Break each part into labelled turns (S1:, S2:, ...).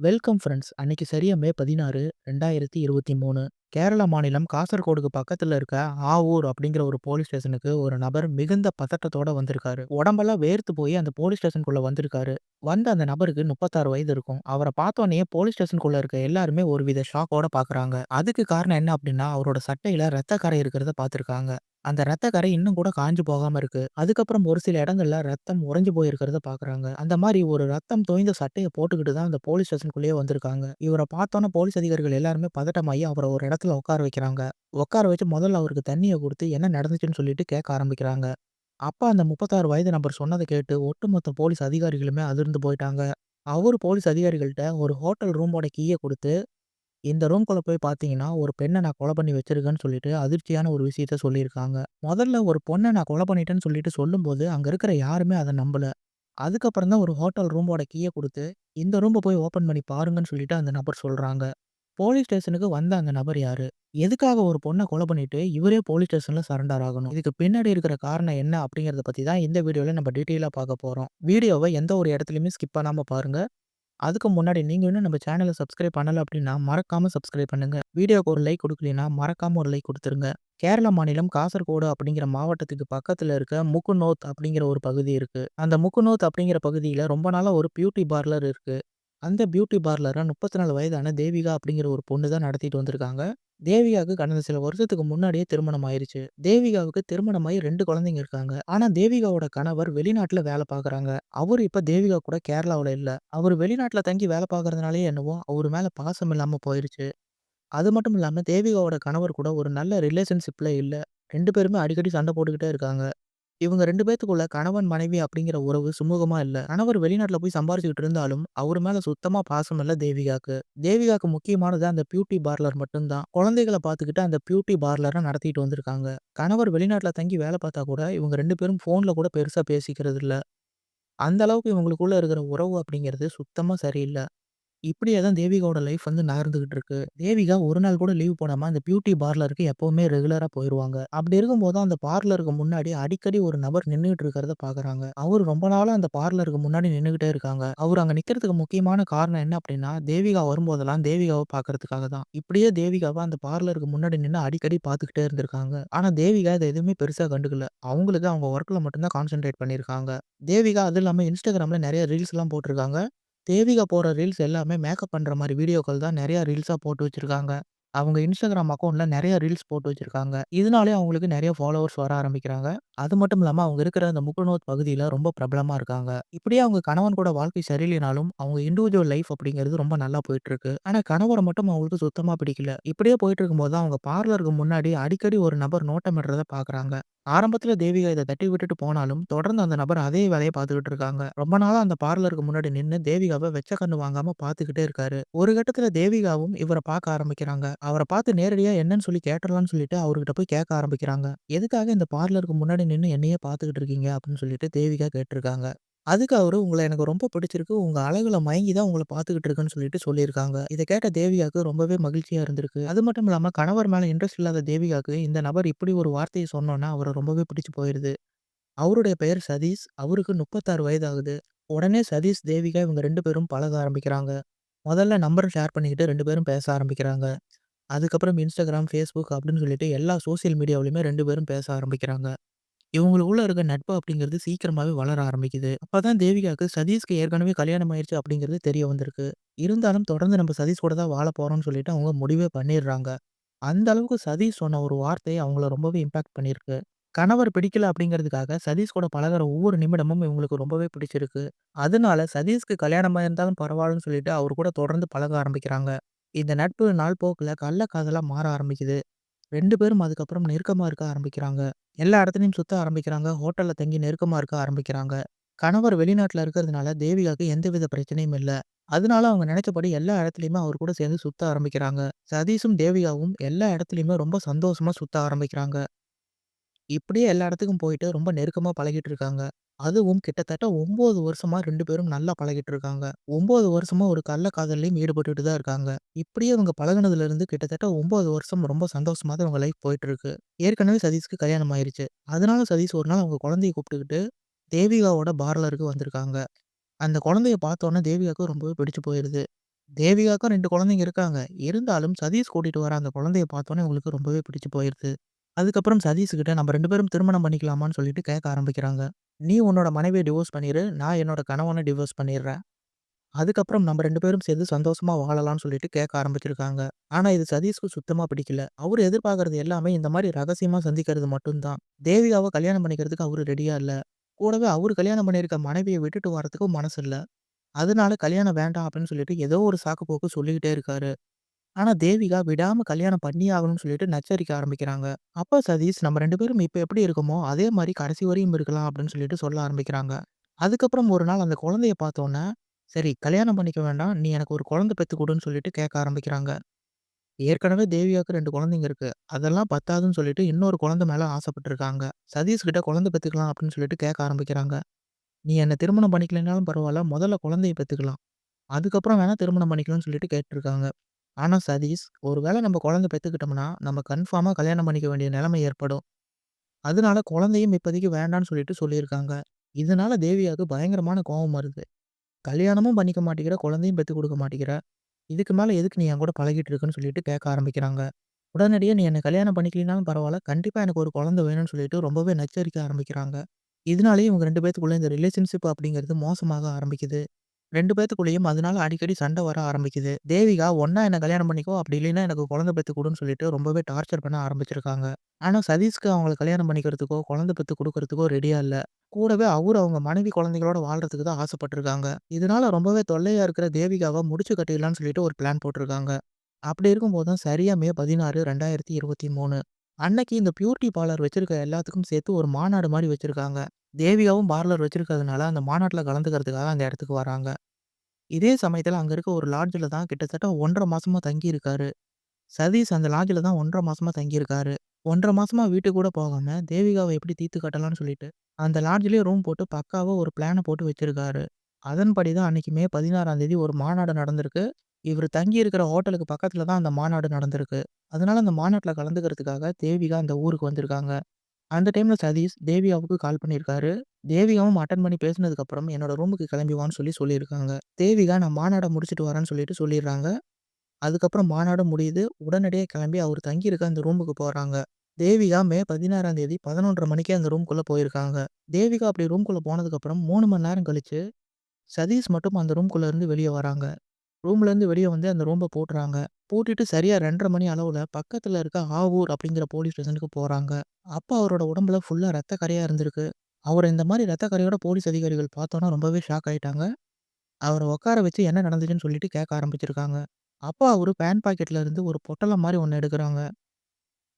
S1: Welcome friends. அன்னைக்கு சரியா மே 16, 2023 கேரளா மாநிலம் காசர்கோடுக்கு பக்கத்தில் இருக்க ஆவூர் அப்படிங்கிற ஒரு போலீஸ் ஸ்டேஷனுக்கு ஒரு நபர் மிகுந்த பதட்டத்தோட வந்திருக்காரு. உடம்பெல்லாம் வேர்த்து போய் அந்த போலீஸ் ஸ்டேஷனுக்குள்ள வந்திருக்காரு. வந்த அந்த நபருக்கு 36 வயது இருக்கும். அவரை பார்த்தோன்னே போலீஸ் ஸ்டேஷனுக்குள்ள இருக்க எல்லாருமே ஒருவித ஷாக்கோட பார்க்குறாங்க. அதுக்கு காரணம் என்ன அப்படின்னா, அவரோட சட்டையில ரத்த கரை இருக்கிறத பார்த்துருக்காங்க. அந்த ரத்த கரை இன்னும் கூட காஞ்சு போகாம இருக்கு. அதுக்கப்புறம் ஒரு சில இடங்கள்ல ரத்தம் உறைஞ்சு போயிருக்கிறத பார்க்குறாங்க. அந்த மாரி ஒரு ரத்தம் தோய்ந்த சட்டைய போட்டுக்கிட்டு தான் அந்த போலீஸ் ஸ்டேஷனுக்குள்ளேயே வந்திருக்காங்க. இவர பார்த்தோனே போலீஸ் அதிகாரிகள் எல்லாருமே பதட்டமாயி அவர ஒரு இடத்துல உட்கார வைக்கிறாங்க. உட்கார வச்சு முதல்ல அவருக்கு தண்ணீய குடுத்து என்ன நடந்துச்சுன்னு சொல்லிட்டு கேட்க ஆரம்பிக்கிறாங்க. அப்ப அந்த 36 வயது நபர் சொன்னத கேட்டு ஒட்டுமொத்த போலீஸ் அதிகாரிகளுமே அதிர்ந்து போயிட்டாங்க. அவரு போலீஸ் அதிகாரிகள்ட்ட ஒரு ஹோட்டல் ரூமோட கீய குடுத்து, இந்த ரூம்குள்ள போய் பார்த்தீங்கன்னா, ஒரு பெண்ண நான் கொலை பண்ணி வச்சிருக்கேன்னு சொல்லிட்டு அதிர்ச்சியான ஒரு விஷயத்த சொல்லியிருக்காங்க. முதல்ல ஒரு பொண்ண நான் கொலை பண்ணிட்டேன்னு சொல்லிட்டு சொல்லும்போது, அங்க இருக்கிற யாருமே அத நம்பல. அதுக்கப்புறம் தான் ஒரு ஹோட்டல் ரூமோட கீய குடுத்து, இந்த ரூம்ப போய் ஓப்பன் பண்ணி பாருங்கன்னு சொல்லிட்டு அந்த நபர் சொல்றாங்க. போலீஸ் ஸ்டேஷனுக்கு வந்த அந்த நபர் யாரு? எதுக்காக ஒரு பொண்ண கொலை பண்ணிட்டு, இவரே போலீஸ் ஸ்டேஷன்ல சரண்டர் ஆகணும்? இதுக்கு பின்னாடி இருக்கிற காரணம் என்ன? அப்படிங்கிறத பத்தி தான் இந்த வீடியோல நம்ம டீட்டெயிலா பார்க்க போறோம். வீடியோவ எந்த ஒரு இடத்துலயுமே ஸ்கிப் பண்ணாம பாருங்க. அதுக்கு முன்னாடி நீங்கள் இன்னும் நம்ம சேனலை சப்ஸ்கிரைப் பண்ணலை அப்படின்னா, மறக்காமல் சப்ஸ்கிரைப் பண்ணுங்கள் வீடியோக்கு ஒரு லைக் குடுக்கலைன்னா, மறக்காம ஒரு லைக் கொடுத்துருங்க. கேரள மாநிலம் காசர்கோடு அப்படிங்கிற மாவட்டத்துக்கு பக்கத்தில் இருக்க முக்குநோத் அப்படிங்கிற ஒரு பகுதி இருக்குது அந்த முக்குநோத் அப்படிங்கிற பகுதியில் ரொம்ப நாளாக ஒரு பியூட்டி பார்லர் இருக்குது அந்த பியூட்டி பார்லரை முப்பத்தி நாலு வயதான தேவிகா அப்படிங்கிற ஒரு பொண்ணு தான் நடத்திட்டு வந்திருக்காங்க. தேவிகாவுக்கு கடந்த சில வருஷத்துக்கு முன்னாடியே திருமணம் ஆயிருச்சு. தேவிகாவுக்கு திருமணமாயி ரெண்டு குழந்தைங்க இருக்காங்க. ஆனா தேவிகாவோட கணவர் வெளிநாட்டுல வேலை பார்க்குறாங்க. அவரு இப்ப தேவிகா கூட கேரளாவில இல்ல. அவர் வெளிநாட்டுல தங்கி வேலை பாக்குறதுனாலே என்னவோ, அவர் மேல பாசம் இல்லாம போயிருச்சு. அது மட்டும் இல்லாம தேவிகாவோட கணவர் கூட ஒரு நல்ல ரிலேஷன்ஷிப்ல இல்ல. ரெண்டு பேருமே அடிக்கடி சண்டை போட்டுக்கிட்டே இருக்காங்க. இவங்க ரெண்டு பேத்துக்குள்ள கணவன், மனைவி அப்படிங்கிற உறவு சுமூகமா இல்ல. கணவர் வெளிநாட்டுல போய் சம்பாரிச்சுக்கிட்டு இருந்தாலும், அவர் மேல சுத்தமா பாசம் இல்ல தேவிகாக்கு. தேவிகாக்கு முக்கியமானது அந்த பியூட்டி பார்லர் மட்டும்தான் குழந்தைகளை குழந்தைகள பார்த்துக்கிட்டு அந்த பியூட்டி பார்லர நடத்திட்டு வந்திருக்காங்க. கணவர் வெளிநாட்டுல தங்கி வேலை பார்த்தா கூட, இவங்க ரெண்டு பேரும் போன்ல கூட பெருசா பேசிக்கிறது இல்ல. அந்த அளவுக்கு இவங்களுக்குள்ள இருக்கிற உறவு அப்படிங்கிறது சுத்தமா சரியில்லை இப்படியே தான் தேவிகாவோட லைஃப் வந்து நகர்ந்துகிட்டு இருக்கு. தேவிகா ஒரு நாள் கூட லீவ் போடாம அந்த பியூட்டி பார்லருக்கு எப்பவுமே ரெகுலரா போயிருவாங்க. அப்படி இருக்கும்போது அந்த பார்லருக்கு முன்னாடி அடிக்கடி ஒரு நபர் நின்னுகிட்டு இருக்கிறத பார்க்குறாங்க. அவரு ரொம்ப நாளா அந்த பார்லருக்கு முன்னாடி நின்னுகிட்டே இருக்காங்க. அவரு அங்க நிக்கிறதுக்கு முக்கியமான காரணம் என்ன அப்படின்னா, தேவிகா வரும்போதெல்லாம் தேவிகாவ பார்க்கறதுக்காக தான். இப்படியே தேவிகாவ அந்த பார்லருக்கு முன்னாடி நின்னு அடிக்கடி பார்த்துக்கிட்டே இருந்திருக்காங்க. ஆனா தேவிகா இத எதுவுமே பெருசா கண்டுக்கல. அவங்களுக்கு அவங்க ஒர்க்ல மட்டும் தான் கான்சன்ட்ரேட் பண்ணியிருக்காங்க. தேவிகா அது இல்லாம Instagramல நெறைய ரீல்ஸ்லாம் போட்டிருக்காங்க. தேவிகா போகிற ரீல்ஸ் எல்லாமே மேக்கப் பண்ற மாதிரி வீடியோக்கள் தான் நெறைய ரீல்ஸா போட்டு வச்சிருக்காங்க. அவங்க Instagram அக்கவுண்ட்ல நெறைய ரீல்ஸ் போட்டு வச்சிருக்காங்க. இதனாலே அவங்களுக்கு நெறைய ஃபாலோவர்ஸ் வர ஆரம்பிக்கிறாங்க. அது மட்டும் இல்லாம அவங்க இருக்கிற அந்த முக்குநோத் பகுதியில ரொம்ப பிரபலமா இருக்காங்க. இப்படியே அவங்க கணவன் கூட வாழ்க்கை சரியில்லைனாலும், அவங்க இண்டிவிஜுவல் லைஃப் அப்படிங்கிறது ரொம்ப நல்லா போயிட்டு இருக்கு. ஆனா கணவர மட்டும் அவங்களுக்கு சுத்தமா பிடிக்கல. இப்படியே போயிட்டு இருக்கும்போது தான் அவங்க பார்லருக்கு முன்னாடி அடிக்கடி ஒரு நபர் நோட்டமிடுறத பார்க்குறாங்க. ஆரம்பத்துல தேவிகா இத தட்டி விட்டுட்டு போனாலும், தொடர்ந்து அந்த நபர் அதே வேலைய பார்த்துக்கிட்டு இருக்காங்க. ரொம்ப நாளா அந்த பார்லருக்கு முன்னாடி நின்னு தேவிகாவ வெச்ச கண்ணு வாங்காம பார்த்துக்கிட்டே இருக்காரு. ஒரு கட்டத்துல தேவிகாவும் இவர பார்க்க ஆரம்பிக்கிறாங்க. அவரை பார்த்து நேரடியா என்னன்னு சொல்லி கேட்டுறலாம்னு சொல்லிட்டு அவர்கிட்ட போய் கேட்க ஆரம்பிக்கிறாங்க. "எதுக்காக இந்த பார்லருக்கு முன்னாடி நின்று என்னையே பார்த்துக்கிட்டு இருக்கீங்க?" அப்படின்னு சொல்லிட்டு தேவிகா கேட்டிருக்காங்க. அதுக்கு அவரு, உங்களை எனக்கு ரொம்ப பிடிச்சிருக்கு. உங்கள் அழகுல மயங்கி தான் உங்களை பார்த்துக்கிட்டு இருக்குன்னு சொல்லிட்டு சொல்லியிருக்காங்க. இதை கேட்ட தேவிகாவுக்கு ரொம்பவே மகிழ்ச்சியாக இருந்திருக்கு. அது மட்டும் இல்லாமல் கணவர் மேலே இன்ட்ரெஸ்ட் இல்லாத தேவிகாவுக்கு இந்த நபர் இப்படி ஒரு வார்த்தையை சொன்னோன்னா அவரை ரொம்பவே பிடிச்சு போயிடுது அவருடைய பெயர் சதீஷ். அவருக்கு 36 வயது ஆகுது. உடனே சதீஷ், தேவிகா இவங்க ரெண்டு பேரும் பழக ஆரம்பிக்கிறாங்க. முதல்ல நம்பரும் ஷேர் பண்ணிக்கிட்டு ரெண்டு பேரும் பேச ஆரம்பிக்கிறாங்க. அதுக்கப்புறம் இன்ஸ்டாகிராம், ஃபேஸ்புக் அப்படின்னு சொல்லிட்டு எல்லா சோசியல் மீடியாவிலுமே 2 பேரும் பேச ஆரம்பிக்கிறாங்க. இவங்களுக்குள்ள இருக்க நட்பு அப்படிங்கிறது சீக்கிரமாவே வளர ஆரம்பிக்குது. அப்பதான் தேவிகாவுக்கு சதீஷ்க்கு ஏற்கனவே கல்யாணம் ஆயிருச்சு அப்படிங்கிறது தெரிய வந்திருக்கு. இருந்தாலும் தொடர்ந்து நம்ம சதீஷ் கூட தான் வாழப் போறோம்னு சொல்லிட்டு அவங்க முடிவே பண்ணிடுறாங்க. அந்த அளவுக்கு சதீஷ் சொன்ன ஒரு வார்த்தை அவங்கள ரொம்பவே இம்பாக்ட் பண்ணியிருக்கு. கணவர் பிடிக்கல அப்படிங்கிறதுக்காக சதீஷ் கூட பழகுற ஒவ்வொரு நிமிடமும் இவங்களுக்கு ரொம்பவே பிடிச்சிருக்கு. அதனால சதீஷ்க்கு கல்யாணம் இருந்தாலும் பரவாயில்லன்னு சொல்லிட்டு அவர் கூட தொடர்ந்து பழக ஆரம்பிக்கிறாங்க. இந்த நட்பு நாள் போக்கில் கள்ள காதலாக மாற ஆரம்பிக்குது. 2 பேரும் அதுக்கப்புறம் நெருக்கமா இருக்க ஆரம்பிக்கிறாங்க. எல்லா இடத்துலயும் சுத்த ஆரம்பிக்கிறாங்க. ஹோட்டல்ல தங்கி நெருக்கமா இருக்க ஆரம்பிக்கிறாங்க. கணவர் வெளிநாட்டுல இருக்கிறதுனால தேவிகாவுக்கு எந்தவித பிரச்சனையும் இல்ல. அதனால அவங்க நினைச்சபடி எல்லா இடத்துலயுமே அவர் கூட சேர்ந்து சுத்த ஆரம்பிக்கிறாங்க. சதீஷும், தேவிகாவும் எல்லா இடத்துலயுமே ரொம்ப சந்தோஷமா சுத்த ஆரம்பிக்கிறாங்க. இப்படியே எல்லா இடத்துக்கும் போயிட்டு ரொம்ப நெருக்கமா பழகிட்டு இருக்காங்க. அதுவும் கிட்டத்தட்ட 9 வருஷமா 2 பேரும் நல்லா பழகிட்டு இருக்காங்க. 9 வருஷமா ஒரு கள்ள காதல்லயும் ஈடுபட்டுட்டு தான் இருக்காங்க. இப்படியே அவங்க பழகுனதுலருந்து கிட்டத்தட்ட 9 வருஷம் ரொம்ப சந்தோஷமா தான் அவங்க லைஃப் போயிட்டு இருக்கு. ஏற்கனவே சதீஷ்க்கு கல்யாணம் ஆயிருச்சு. அதனால சதீஷ் ஒரு நாள் அவங்க குழந்தைய கூப்பிட்டுக்கிட்டு தேவிகாவோட பார்லருக்கு வந்திருக்காங்க. அந்த குழந்தைய பார்த்தோனே தேவிகாவுக்கு ரொம்பவே பிடிச்சு போயிருது. தேவிகாவுக்கும் 2 குழந்தைங்க இருக்காங்க. இருந்தாலும் சதீஷ் கூட்டிட்டு வர அந்த குழந்தைய பார்த்தோனே இவங்களுக்கு ரொம்பவே பிடிச்சு போயிருது. அதுக்கப்புறம் சதீஷ் கிட்ட நம்ம 2 பேரும் திருமணம் பண்ணிக்கலாமான்னு சொல்லிட்டு கேட்க ஆரம்பிக்கிறாங்க. "நீ உன்னோட மனைவியை டிவோர்ஸ் பண்ணிரு. நான் என்னோட கணவனை டிவோர்ஸ் பண்ணிடுறேன் அதுக்கப்புறம் நம்ம ரெண்டு பேரும் சேர்ந்து சந்தோஷமா வாழலாம்னு" சொல்லிட்டு கேட்க ஆரம்பிச்சிருக்காங்க. ஆனா இது சதீஷ்க்கு சுத்தமா பிடிக்கல. அவர் எதிர்பார்க்கறது எல்லாமே இந்த மாதிரி ரகசியமா சந்திக்கிறது மட்டும் தான். கல்யாணம் பண்ணிக்கிறதுக்கு அவரு ரெடியா இல்ல. கூடவே அவரு கல்யாணம் பண்ணியிருக்க மனைவியை விட்டுட்டு வரதுக்கும் மனசு இல்ல. அதனால கல்யாணம் வேண்டாம் அப்படின்னு சொல்லிட்டு ஏதோ ஒரு சாக்கு போக்கு சொல்லிக்கிட்டே இருக்காரு. ஆனா தேவிகா விடாம கல்யாணம் பண்ணியே ஆகணும்னு சொல்லிட்டு நச்சரிக்க ஆரம்பிக்கிறாங்க. அப்ப சதீஷ் நம்ம 2 பேரும் இப்ப எப்படி இருக்கோமோ, அதே மாரி கடைசி வரையும் இருக்கலாம் அப்படின்னு சொல்லிட்டு சொல்ல ஆரம்பிக்கிறாங்க. அதுக்கப்புறம் ஒரு நாள் அந்த குழந்தைய பார்த்தோன்னே, சரி கல்யாணம் பண்ணிக்க வேண்டாம். நீ எனக்கு ஒரு குழந்தை பெத்து குடுன்னு சொல்லிட்டு கேட்க ஆரம்பிக்கிறாங்க. ஏற்கனவே தேவிகாவுக்கு 2 குழந்தைங்க இருக்கு. அதெல்லாம் பத்தாதுன்னு சொல்லிட்டு இன்னொரு குழந்தை மேல ஆசைப்பட்டுருக்காங்க. சதீஷ் கிட்ட குழந்தை பெத்துக்கலாம் அப்படின்னு சொல்லிட்டு கேட்க ஆரம்பிக்கிறாங்க. நீ என்ன திருமணம் பண்ணிக்கலைன்னாலும் பரவால்ல. முதல்ல குழந்தைய பெத்துக்கலாம். அதுக்கப்புறம் வேணா திருமணம் பண்ணிக்கலாம்னு சொல்லிட்டு கேட்டுருக்காங்க. ஆனா சதீஷ், ஒரு வேளை நம்ம குழந்தை பெத்துக்கிட்டோம்னா, நம்ம கன்ஃபார்மா கல்யாணம் பண்ணிக்க வேண்டிய நிலைமை ஏற்படும். அதனால குழந்தையும் இப்போதைக்கு வேண்டான்னு சொல்லிட்டு சொல்லியிருக்காங்க. இதனால தேவியாவுக்கு பயங்கரமான கோவம் வருது. கல்யாணமும் பண்ணிக்க மாட்டேங்கிற, குழந்தையும் பெத்துக் கொடுக்க மாட்டேங்கிற. இதுக்கு மேல எதுக்கு நீ என் கூட பழகிட்டு இருக்கன்னு சொல்லிட்டு கேட்க ஆரம்பிக்கிறாங்க. உடனடியா நீ என்ன கல்யாணம் பண்ணிக்கலைனாலும் பரவால்ல. கண்டிப்பா எனக்கு ஒரு குழந்தை வேணும்னு சொல்லிட்டு ரொம்பவே நச்சரிக்க ஆரம்பிக்கிறாங்க. இதனாலேயே இவங்க 2 பேத்துக்குள்ள இந்த ரிலேஷன்ஷிப் அப்படிங்கிறது மோசமாக ஆரம்பிக்குது. ரெண்டு பேத்துக்குள்ளேயும் அதனால அடிக்கடி சண்டை வர ஆரம்பிக்குது. தேவிகா ஒன்னா என்ன கல்யாணம் பண்ணிக்கோ, அப்படி இல்லைன்னா எனக்கு குழந்தை பெத்து கொடுன்னு சொல்லிட்டு ரொம்பவே டார்ச்சர் பண்ண ஆரம்பிச்சிருக்காங்க. ஆனா சதீஷ்க்கு அவங்கள கல்யாணம் பண்ணிக்கிறதுக்கோ, குழந்தை பெத்து கொடுக்கறதுக்கோ ரெடியா இல்ல. கூடவே அவர் அவங்க மனைவி குழந்தைகளோட வாழ்றதுக்கு தான் ஆசைப்பட்டிருக்காங்க இதனால ரொம்பவே தொல்லையா இருக்கிற தேவிகாவை முடிச்சு கட்டிடலான்னு சொல்லிட்டு ஒரு பிளான் போட்டிருக்காங்க. அப்படி இருக்கும்போது தான் சரியா மே 16, 2023 அன்னைக்கு இந்த பியூர்ட்டி பார்லர் வச்சிருக்க எல்லாத்துக்கும் சேர்த்து ஒரு மாநாடு மாதிரி வச்சிருக்காங்க. தேவிகாவும் பார்லர் வச்சிருக்கிறதுனால அந்த மாநாட்டில் கலந்துக்கிறதுக்காக அந்த இடத்துக்கு வராங்க. இதே சமயத்துல அங்க இருக்க ஒரு லாட்ஜ்ல தான் கிட்டத்தட்ட 1 1/2 மாசமா தங்கியிருக்காரு. சதீஷ் அந்த லாட்ஜ்ல தான் 1 1/2 மாசமா தங்கியிருக்காரு. 1 1/2 மாசமா வீட்டுக்கு கூட போகாம தேவிகாவ எப்படி தீர்த்து கட்டலாம்னு சொல்லிட்டு, அந்த லாட்ஜ்லயே ரூம் போட்டு பக்காவா ஒரு பிளான போட்டு வச்சிருக்காரு. அதன்படி தான் அன்னைக்கு மே 16ஆம் தேதி ஒரு மாநாடு நடந்திருக்கு. இவரு தங்கியிருக்கிற ஹோட்டலுக்கு பக்கத்துல தான் அந்த மாநாடு நடந்திருக்கு. அதனால அந்த மாநாட்டில் கலந்துக்கிறதுக்காக தேவிகா அந்த ஊருக்கு வந்திருக்காங்க. அந்த டைம்ல சதீஷ் தேவிகாவுக்கு கால் பண்ணியிருக்காரு. தேவிகாவும் அட்டெண்ட் பண்ணி பேசினதுக்கப்புறம் என்னோட ரூமுக்கு கிளம்பி வான்னு சொல்லி சொல்லியிருக்காங்க. தேவிகா நான் மாநாட முடிச்சுட்டு வரேன்னு சொல்லிட்டு சொல்லிடுறாங்க. அதுக்கப்புறம் மாநாடு முடியுது. உடனடியா கிளம்பி அவர் தங்கியிருக்க அந்த ரூமுக்கு போறாங்க. தேவிகா மே 16ஆம் தேதி 11:30 மணிக்கே அந்த ரூம்குள்ள போயிருக்காங்க. தேவிகா அப்படி ரூம்குள்ள போனதுக்கப்புறம் 3 மணி நேரம் கழிச்சு, சதீஷ் மட்டும் அந்த ரூம்குள்ள இருந்து வெளிய வராங்க. ரூம்லேருந்து வெளியே வந்து அந்த ரூம்பை பூட்டுறாங்க. பூட்டிட்டு சரியாக ரெண்டரை மணி அளவில் பக்கத்தில் இருக்க ஆவூர் அப்படிங்கிற போலீஸ் ஸ்டேஷனுக்கு போகிறாங்க அப்போ அவரோட உடம்புல ஃபுல்லாக ரத்த கரையாக இருந்திருக்கு. அவரை இந்த மாதிரி ரத்த கரையோட போலீஸ் அதிகாரிகள் பார்த்தோன்னா ரொம்பவே ஷாக் ஆயிட்டாங்க. அவரை உட்கார வச்சு என்ன நடந்துச்சுன்னு சொல்லிட்டு கேட்க ஆரம்பிச்சிருக்காங்க. அப்போ அவர் பேண்ட் பாக்கெட்ல இருந்து ஒரு பொட்டலம் மாதிரி ஒன்று எடுக்கிறாங்க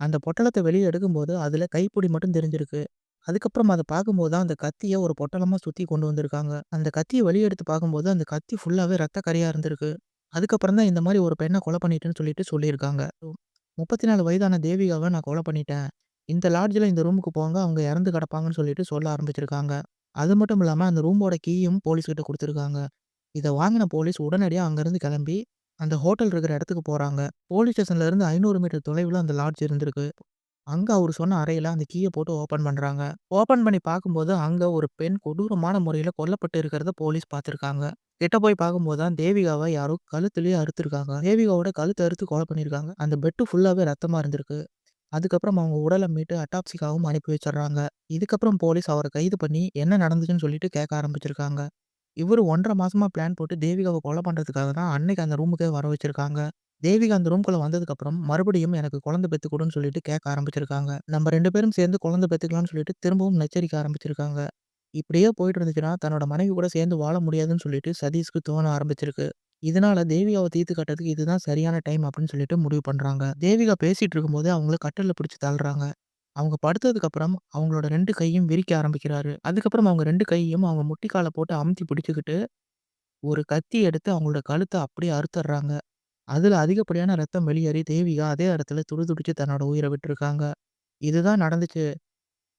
S1: அந்த பொட்டலத்தை வெளியே எடுக்கும்போது, அதில் கைப்பிடி மட்டும் தெரிஞ்சிருக்கு. அதுக்கப்புறம் அதை பார்க்கும்போது தான் அந்த கத்தியை ஒரு பொட்டலமாக சுற்றி கொண்டு வந்திருக்காங்க. அந்த கத்தியை வெளிய எடுத்து பார்க்கும்போது, அந்த கத்தி ஃபுல்லாகவே ரத்த கரையாக இருந்திருக்கு. அதுக்கப்புறம் தான் இந்த மாதிரி ஒரு பெண்ணை கொலை பண்ணிட்டேன்னு சொல்லிட்டு சொல்லியிருக்காங்க. 34 வயதான தேவிகாவை நான் கொலை பண்ணிட்டேன். இந்த லாட்ஜில் இந்த ரூமுக்கு போங்க. அவங்க இறந்து கிடப்பாங்கன்னு சொல்லிட்டு சொல்ல ஆரம்பிச்சிருக்காங்க. அது மட்டும் இல்லாமல் அந்த ரூமோட கீயும் போலீஸ்கிட்ட கொடுத்துருக்காங்க இதை வாங்கின போலீஸ் உடனடியாக அங்கேருந்து கிளம்பி, அந்த ஹோட்டல் இருக்கிற இடத்துக்கு போகிறாங்க போலீஸ் ஸ்டேஷன்லேருந்து ஐநூறு மீட்டர் தொலைவில் அந்த லாட்ஜ் இருந்திருக்கு. அங்க அவரு சொன்ன அறையில அந்த கீய போட்டு ஓப்பன் பண்றாங்க. ஓப்பன் பண்ணி பார்க்கும்போது, அங்க ஒரு பெண் கொடூரமான முறையில கொல்லப்பட்டு இருக்கிறத போலீஸ் பார்த்துருக்காங்க. கிட்ட போய் பார்க்கும்போது தான் தேவிகாவ யாரோ கழுத்திலேயே அறுத்துருக்காங்க. தேவிகாவோட கழுத்த அறுத்து கொலை பண்ணியிருக்காங்க. அந்த பெட்டு ஃபுல்லாவே ரத்தமா இருந்திருக்கு. அதுக்கப்புறம் அவங்க உடல மீட்டு அட்டாப்சிக்காவும் அனுப்பி வச்சுடுறாங்க. இதுக்கப்புறம் போலீஸ் அவர கைது பண்ணி என்ன நடந்துச்சுன்னு சொல்லிட்டு கேட்க ஆரம்பிச்சிருக்காங்க. இவரு 1 1/2 மாசமா பிளான் போட்டு தேவிகாவ கொலை பண்றதுக்காக தான் அன்னைக்கு அந்த ரூமுக்கே வர வச்சிருக்காங்க. தேவிகா அந்த ரூம்குள்ள வந்ததுக்கப்புறம் மறுபடியும் எனக்கு குழந்தை பெத்து குடுன்னு சொல்லிட்டு கேட்க ஆரம்பிச்சிருக்காங்க. நம்ம 2 பேரும் சேர்ந்து குழந்தை பெத்துக்கலாம்னு சொல்லிட்டு திரும்பவும் நச்சரிக்க ஆரம்பிச்சிருக்காங்க. இப்படியே போயிட்டு இருந்துச்சுன்னா, தன்னோட மனைவி கூட சேர்ந்து வாழ முடியாதுன்னு சொல்லிட்டு சதீஷ்க்கு தோண ஆரம்பிச்சிருக்கு. இதனால தேவிகாவ தீர்த்து கட்டுறதுக்கு இதுதான் சரியான டைம் அப்படின்னு சொல்லிட்டு முடிவு பண்றாங்க. தேவிகா பேசிட்டு இருக்கும்போதே அவங்கள கட்டில்ல பிடிச்சு தள்ளுறாங்க. அவங்க படுத்ததுக்கப்புறம் அவங்களோட 2 கையும் விரிக்க ஆரம்பிக்கிறாரு. அதுக்கப்புறம் அவங்க 2 கையையும் அவங்க முட்டிக்கால போட்டு அமுத்தி பிடிச்சுக்கிட்டு, ஒரு கத்தி எடுத்து அவங்களோட கழுத்த அப்படியே அறுத்துடுறாங்க அதில் அதிகப்படியான ரத்தம் வெளியேறி தேவிகா அதே இடத்துல துடிதுடிச்சு தன்னோட உயிரை விட்டுருக்காங்க. இதுதான் நடந்துச்சு.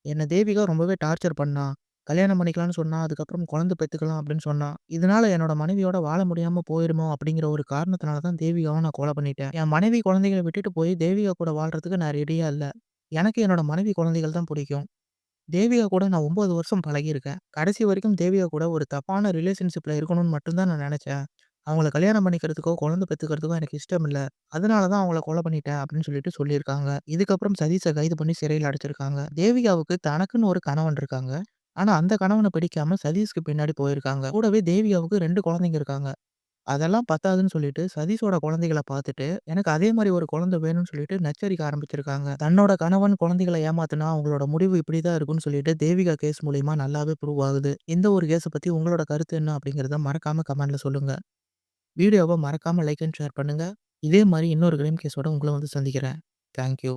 S1: என்னை தேவிகா ரொம்பவே டார்ச்சர் பண்ணா. கல்யாணம் பண்ணிக்கலாம்னு சொன்னா. அதுக்கப்புறம் குழந்தை பெற்றுக்கலாம் அப்படின்னு சொன்னா. இதனால என்னோட மனைவியோட வாழ முடியாம போயிருமோ அப்படிங்கிற ஒரு காரணத்தினால தான் தேவிகாவை நான் கொலை பண்ணிட்டேன். என் மனைவி குழந்தைகளை விட்டுட்டு போய் தேவிகா கூட வாழ்றதுக்கு நான் ரெடியா இல்லை எனக்கு என்னோட மனைவி குழந்தைகள் தான் பிடிக்கும். தேவிகா கூட நான் 9 வருஷம் பழகியிருக்கேன். கடைசி வரைக்கும் தேவிகா கூட ஒரு தப்பான ரிலேஷன்ஷிப்பில் இருக்கணும்னு மட்டும்தான் நான் நினச்சேன் அவங்கள கல்யாணம் பண்ணிக்கிறதுக்கோ, குழந்தை பெத்துக்கிறதுக்கோ எனக்கு இஷ்டம் இல்ல. அதனால தான் அவங்கள கொலை பண்ணிட்டேன் அப்படின்னு சொல்லிட்டு சொல்லியிருக்காங்க. இதுக்கப்புறம் சதீஷ கைது பண்ணி சிறையில அடைச்சிருக்காங்க. தேவிகாவுக்கு தனக்குன்னு ஒரு கணவன் இருக்காங்க. ஆனா அந்த கணவன பிடிக்காம சதீஷ்க்கு பின்னாடி போயிருக்காங்க. கூடவே தேவிகாவுக்கு 2 குழந்தைங்க இருக்காங்க. அதெல்லாம் பத்தாதுன்னு சொல்லிட்டு சதீஷோட குழந்தைகள பார்த்துட்டு, எனக்கு அதே மாரி ஒரு குழந்தை வேணும்னு சொல்லிட்டு நச்சரிக்க ஆரம்பிச்சிருக்காங்க. தன்னோட கணவன் குழந்தைகள ஏமாத்துனா அவங்களோட முடிவு இப்படி தான் இருக்கும்னு சொல்லிட்டு தேவிகா கேஸ் மூலியமா நல்லாவே ப்ரூவ் ஆகுது. இந்த ஒரு கேஸ பத்தி உங்களோட கருத்து என்ன அப்படிங்கிறத மறக்காம கமெண்ட்ல சொல்லுங்க. வீடியோவை மறக்காமல் லைக் அண்ட் ஷேர் பண்ணுங்கள் இதே மாரி இன்னொரு கிரீம் கேஸோட உங்கள வந்து சந்திக்கிறேன். Thank you.